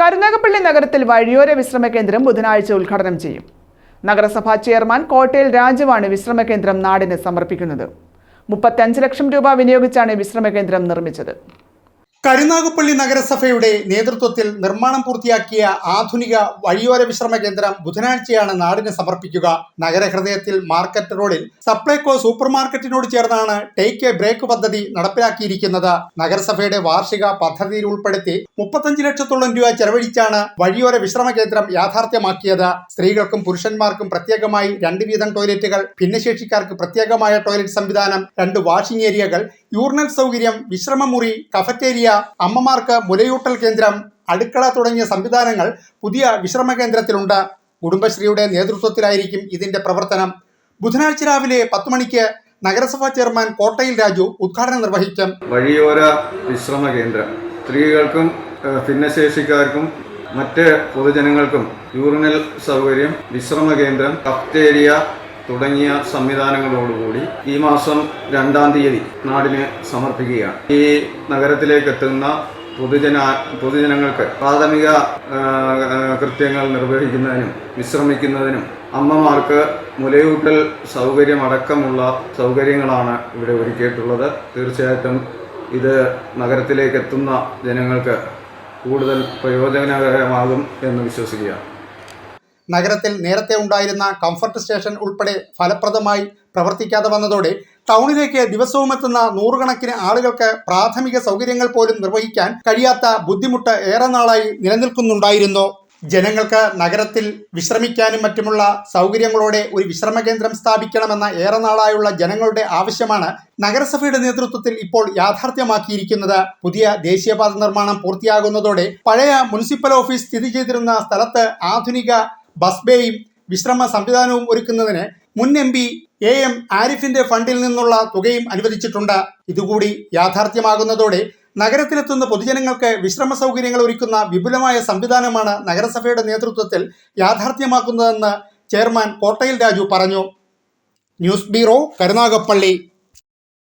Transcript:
കരുനാഗപ്പള്ളി നഗരത്തിൽ വഴിയോര വിശ്രമ കേന്ദ്രം ബുധനാഴ്ച ഉദ്ഘാടനം ചെയ്യും. നഗരസഭാ ചെയർമാൻ കോട്ടയിൽ രാജുവാണ് വിശ്രമ കേന്ദ്രം നാടിന് സമർപ്പിക്കുന്നത്. മുപ്പത്തഞ്ച് ലക്ഷം രൂപ വിനിയോഗിച്ചാണ് വിശ്രമ കേന്ദ്രം നിർമ്മിച്ചത്. കരുനാഗപ്പള്ളി നഗരസഭയുടെ നേതൃത്വത്തിൽ നിർമ്മാണം പൂർത്തിയാക്കിയ ആധുനിക വഴിയോര വിശ്രമ കേന്ദ്രം ബുധനാഴ്ചയാണ് നാടിന് സമർപ്പിക്കുക. നഗരഹൃദയത്തിൽ മാർക്കറ്റ് റോഡിൽ സപ്ലൈകോ സൂപ്പർ മാർക്കറ്റിനോട് ചേർന്നാണ് ടേക്ക് എ ബ്രേക്ക് പദ്ധതി നടപ്പിലാക്കിയിരിക്കുന്നത്. നഗരസഭയുടെ വാർഷിക പദ്ധതിയിൽ ഉൾപ്പെടുത്തി മുപ്പത്തഞ്ച് ലക്ഷത്തോളം രൂപ ചെലവഴിച്ചാണ് വഴിയോര വിശ്രമ കേന്ദ്രം യാഥാർത്ഥ്യമാക്കിയത്. സ്ത്രീകൾക്കും പുരുഷന്മാർക്കും പ്രത്യേകമായി രണ്ട് വീതം ടോയ്ലറ്റുകൾ ഭിന്നശേഷിക്കാർക്ക് പ്രത്യേകമായ ടോയ്ലറ്റ് സംവിധാനം രണ്ട് വാഷിംഗ് ഏരിയകൾ യൂറിനൽ സൗകര്യം വിശ്രമമുറി കഫറ്റേരിയ അമ്മമാർക്ക് മുലയൂട്ടൽ കേന്ദ്രം അടുക്കള തുടങ്ങിയ സംവിധാനങ്ങൾ പുതിയ വിശ്രമ കേന്ദ്രത്തിലുണ്ട്. കുടുംബശ്രീയുടെ നേതൃത്വത്തിലായിരിക്കും ഇതിന്റെ പ്രവർത്തനം. ബുധനാഴ്ച രാവിലെ പത്ത് മണിക്ക് നഗരസഭാ ചെയർമാൻ കോട്ടയിൽ രാജു ഉദ്ഘാടനം നിർവഹിക്കും. വഴിയോര വിശ്രമ കേന്ദ്രം. സ്ത്രീകൾക്കും ഭിന്നശേഷിക്കാർക്കും മറ്റ് പൊതുജനങ്ങൾക്കും യൂറിനൽ സൗകര്യം വിശ്രമ കേന്ദ്രം കഫ്റ്റേരിയ തുടങ്ങിയ സംവിധാനങ്ങളോടുകൂടി ഈ മാസം രണ്ടാം തീയതി നാടിന് സമർപ്പിക്കുകയാണ്. ഈ നഗരത്തിലേക്ക് എത്തുന്ന പൊതുജന പൊതുജനങ്ങൾക്ക് പ്രാഥമിക കൃത്യങ്ങൾ നിർവഹിക്കുന്നതിനും വിശ്രമിക്കുന്നതിനും അമ്മമാർക്ക് മുലയൂട്ടൽ സൗകര്യമടക്കമുള്ള സൗകര്യങ്ങളാണ് ഇവിടെ ഒരുക്കിയിട്ടുള്ളത്. തീർച്ചയായിട്ടും ഇത് നഗരത്തിലേക്ക് എത്തുന്ന ജനങ്ങൾക്ക് കൂടുതൽ പ്രയോജനകരമാകും എന്ന് വിശ്വസിക്കുകയാണ്. നഗരത്തിൽ നേരത്തെ ഉണ്ടായിരുന്ന കംഫർട്ട് സ്റ്റേഷൻ ഉൾപ്പെടെ ഫലപ്രദമായി പ്രവർത്തിക്കാതെ വന്നതോടെ ടൗണിലേക്ക് ദിവസവും എത്തുന്ന നൂറുകണക്കിന് ആളുകൾക്ക് പ്രാഥമിക സൗകര്യങ്ങൾ പോലും നിർവഹിക്കാൻ കഴിയാത്ത ബുദ്ധിമുട്ട് ഏറെ നാളായി നിലനിൽക്കുന്നുണ്ടായിരുന്നു. ജനങ്ങൾക്ക് നഗരത്തിൽ വിശ്രമിക്കാനും മറ്റുമുള്ള സൗകര്യങ്ങളോടെ ഒരു വിശ്രമ കേന്ദ്രം സ്ഥാപിക്കണമെന്ന ഏറെ നാളായുള്ള ജനങ്ങളുടെ ആവശ്യമാണ് നഗരസഭയുടെ നേതൃത്വത്തിൽ ഇപ്പോൾ യാഥാർത്ഥ്യമാക്കിയിരിക്കുന്നത്. പുതിയ ദേശീയപാത നിർമ്മാണം പൂർത്തിയാകുന്നതോടെ പഴയ മുനിസിപ്പൽ ഓഫീസ് സ്ഥിതി ചെയ്തിരുന്ന സ്ഥലത്ത് ആധുനിക ബസ് ബേയും വിശ്രമ സംവിധാനവും ഒരുക്കുന്നതിന് മുൻ എം പി എ എം ആരിഫിന്റെ ഫണ്ടിൽ നിന്നുള്ള തുകയും അനുവദിച്ചിട്ടുണ്ട്. ഇതുകൂടി യാഥാർത്ഥ്യമാകുന്നതോടെ നഗരത്തിലെത്തുന്ന പൊതുജനങ്ങൾക്ക് വിശ്രമ സൗകര്യങ്ങൾ ഒരുക്കുന്ന വിപുലമായ സംവിധാനമാണ് നഗരസഭയുടെ നേതൃത്വത്തിൽ യാഥാർത്ഥ്യമാക്കുന്നതെന്ന് ചെയർമാൻ കോട്ടയിൽ രാജു പറഞ്ഞു. News bureau Karunagappally.